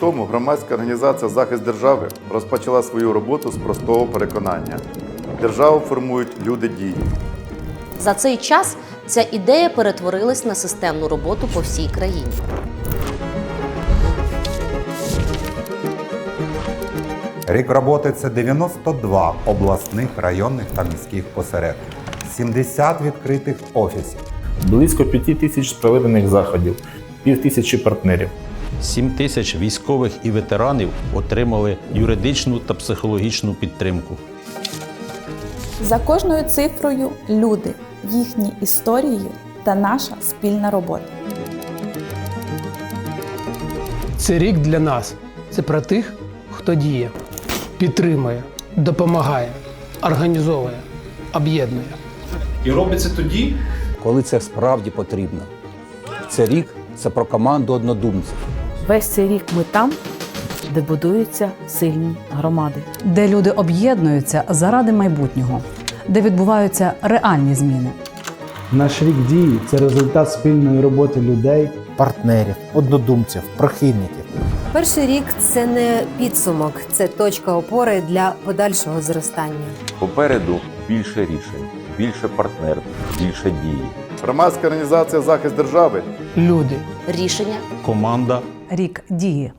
тому громадська організація Захист держави розпочала свою роботу з простого переконання. Державу формують люди дії. За цей час ця ідея перетворилась на системну роботу по всій країні. Рік роботи це 92 обласних, районних та міських осередки, 70 відкритих офісів. Близько п'яти тисяч проведених заходів, пів тисячі партнерів. 7 тисяч військових і ветеранів отримали юридичну та психологічну підтримку. За кожною цифрою люди, їхні історії та наша спільна робота. Це рік для нас. Це про тих, хто діє, підтримує, допомагає, організовує, об'єднує. І робиться тоді, коли це справді потрібно. Це рік це про команду однодумців. Весь цей рік ми там, де будуються сильні громади. де люди об'єднуються заради майбутнього, де відбуваються реальні зміни. Наш рік дії це результат спільної роботи людей. Партнерів, однодумців, прихильників. Перший рік це не підсумок, це точка опори для подальшого зростання. Попереду більше рішень, більше партнерств, більше дії. Громадська організація Захист держави Люди. Рішення Команда Рік дії.